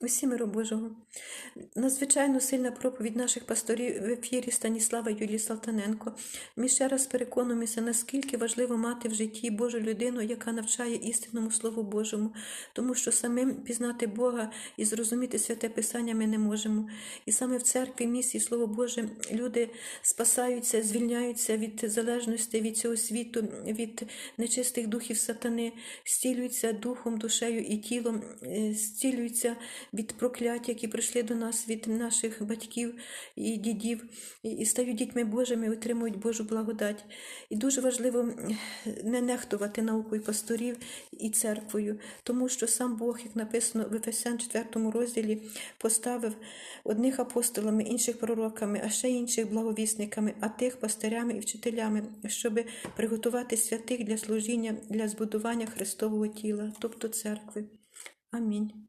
Усі миру Божого. Надзвичайно сильна проповідь наших пасторів в ефірі Станіслава Юлії Салтаненко. Ми ще раз переконуємося, наскільки важливо мати в житті Божу людину, яка навчає істинному Слову Божому, тому що самим пізнати Бога і зрозуміти святе Писання ми не можемо. І саме в церкві місії Слово Боже люди спасаються, звільняються від залежності від цього світу, від нечистих духів сатани, зцілюються духом, душею і тілом, е, зцілюються від проклять, які прийшли до нас від наших батьків і дідів, і- і стають дітьми Божими, отримують Божу благодать. І дуже важливо не нехтувати наукою пасторів і церквою, тому що сам Бог, як написано в Ефесян 4 розділі, поставив одних апостолами, інших пророками, а ще інших благовісниками, а тих пастирями і вчителями, щоб приготувати святих для служіння, для збудування Христового тіла, тобто церкви. Амінь.